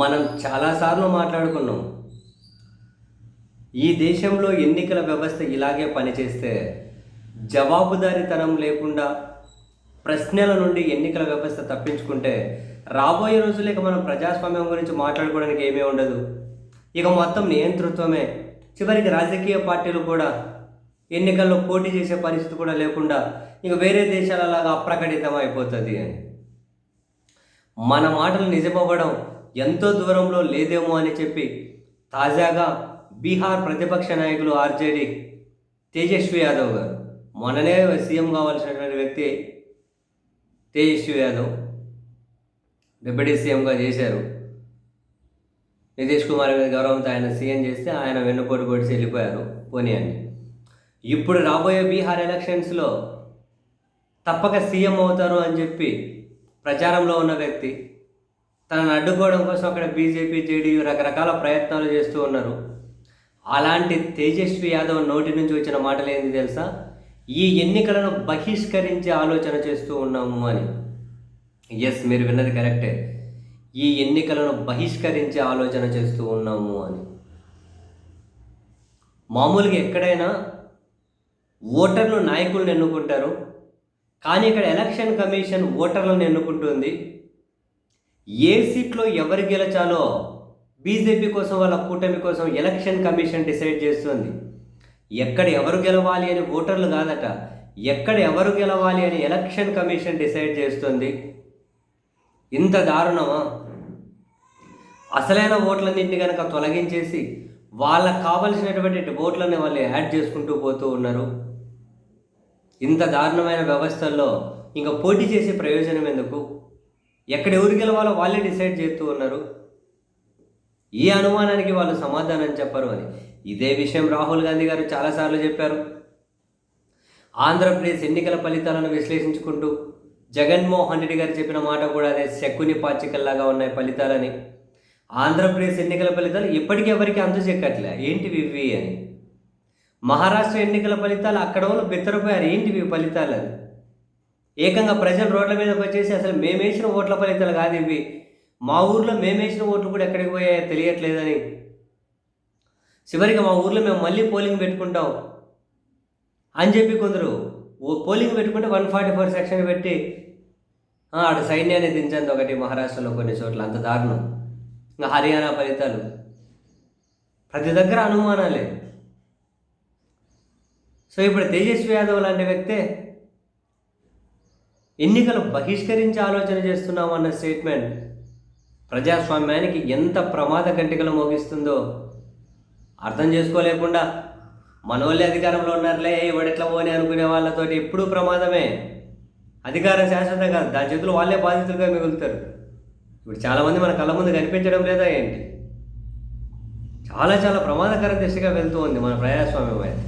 మనం చాలాసార్లు మాట్లాడుకున్నాం. ఈ దేశంలో ఎన్నికల వ్యవస్థ ఇలాగే పనిచేస్తే జవాబుదారీతనం లేకుండా ప్రశ్నల నుండి ఎన్నికల వ్యవస్థ తప్పించుకుంటే రాబోయే రోజులేక మనం ప్రజాస్వామ్యం గురించి మాట్లాడుకోవడానికి ఏమీ ఉండదు. ఇక మొత్తం నియంతృత్వమే. చివరికి రాజకీయ పార్టీలు కూడా ఎన్నికల్లో పోటీ చేసే పరిస్థితి కూడా లేకుండా ఇక వేరే దేశాలలాగా అప్రకటితం అయిపోతుంది అని. మన మాటలు నిజమవ్వడం ఎంతో దూరంలో లేదేమో అని చెప్పి తాజాగా బీహార్ ప్రతిపక్ష నాయకులు ఆర్జేడీ తేజస్వి యాదవ్ గారు. మొన్ననే సీఎం కావాల్సినటువంటి వ్యక్తి తేజస్వి యాదవ్ డిప్యూటీ సీఎంగా చేశారు. నితీష్ కుమార్ మీద గౌరవంతో ఆయన సీఎం చేస్తే ఆయన వెన్నుపోటు పొడిచి వెళ్ళిపోయారు పోనీ అని. ఇప్పుడు రాబోయే బీహార్ ఎలక్షన్స్లో తప్పక సీఎం అవుతారు అని చెప్పి ప్రచారంలో ఉన్న వ్యక్తి తనను అడ్డుకోవడం కోసం అక్కడ బీజేపీ జేడీయూ రకరకాల ప్రయత్నాలు చేస్తూ ఉన్నారు. అలాంటి తేజస్వి యాదవ్ నోటి నుంచి వచ్చిన మాటలు ఏంది తెలుసా? ఈ ఎన్నికలను బహిష్కరించే ఆలోచన చేస్తూ ఉన్నాము అని. ఎస్ మీరు విన్నది కరెక్టే. ఈ ఎన్నికలను బహిష్కరించే ఆలోచన చేస్తూ ఉన్నాము అని. మామూలుగా ఎక్కడైనా ఓటర్లు నాయకులను ఎన్నుకుంటారు. కానీ ఇక్కడ ఎలక్షన్ కమిషన్ ఓటర్లను ఎన్నుకుంటుంది. ఏ సీట్లో ఎవరు గెలచాలో బీజేపీ కోసం వాళ్ళ కూటమి కోసం ఎలక్షన్ కమిషన్ డిసైడ్ చేస్తుంది. ఎక్కడ ఎవరు గెలవాలి అని ఓటర్లు కాదట. ఎక్కడ ఎవరు గెలవాలి అని ఎలక్షన్ కమిషన్ డిసైడ్ చేస్తుంది. ఇంత దారుణమా? అసలైన ఓట్లన్నింటినీ కనుక తొలగించేసి వాళ్ళకు కావలసినటువంటి ఓట్లని వాళ్ళు యాడ్ చేసుకుంటూ పోతూ ఉన్నారు. ఇంత దారుణమైన వ్యవస్థల్లో ఇంకా పోటీ చేసే ప్రయోజనం ఎందుకు? ఎక్కడ ఎవరు గెలవాలో వాళ్ళే డిసైడ్ చేస్తూ ఉన్నారు. ఈ అనుమానానికి వాళ్ళు సమాధానం చెప్పరు అని. ఇదే విషయం రాహుల్ గాంధీ గారు చాలాసార్లు చెప్పారు. ఆంధ్రప్రదేశ్ ఎన్నికల ఫలితాలను విశ్లేషించుకుంటూ జగన్మోహన్ రెడ్డి గారు చెప్పిన మాట కూడా అదే శక్కుని పాచికల్లాగా ఉన్నాయి ఫలితాలని. ఆంధ్రప్రదేశ్ ఎన్నికల ఫలితాలు ఇప్పటికీ ఎవరికి అందజెక్కట్లే ఏంటివి ఇవి అని. మహారాష్ట్ర ఎన్నికల ఫలితాలు అక్కడ వాళ్ళు బెత్తరపోయారు ఏంటివి ఫలితాలు అని. ఏకంగా ప్రజలు రోడ్ల మీదకి వచ్చేసి అసలు మేమేసిన ఓట్ల ఫలితాలు కాదు ఇవి. మా ఊర్లో మేమేసిన ఓట్లు కూడా ఎక్కడికి పోయాయో తెలియట్లేదని. చివరికి మా ఊర్లో మేము మళ్ళీ పోలింగ్ పెట్టుకుంటాం అని చెప్పి కొందరు ఓ పోలింగ్ పెట్టుకుంటే వన్ ఫార్టీ ఫోర్ సెక్షన్ పెట్టి అటు సైన్యాన్ని దించండి ఒకటి మహారాష్ట్రలో కొన్ని చోట్ల. అంత దారుణం. ఇంకా హర్యానా ఫలితాలు. ప్రతి దగ్గర అనుమానాలే. సో ఇప్పుడు తేజస్వి యాదవ్ లాంటి వ్యక్తే ఎన్నికలు బహిష్కరించి ఆలోచన చేస్తున్నామన్న స్టేట్మెంట్ ప్రజాస్వామ్యానికి ఎంత ప్రమాద కంటికలు మోగిస్తుందో అర్థం చేసుకోలేకుండా మనోళ్ళే అధికారంలో ఉన్నారులే ఎవడెట్లా పోని అనుకునే వాళ్ళతో ఎప్పుడూ ప్రమాదమే. అధికారం శాశ్వతం కాదు దాని చేతులు వాళ్ళే బాధితులుగా మిగులుతారు. ఇప్పుడు చాలామంది మన కళ్ళ ముందు కనిపించడం లేదా ఏంటి? చాలా చాలా ప్రమాదకర దిశగా వెళ్తూ ఉంది మన ప్రజాస్వామ్యం అయితే.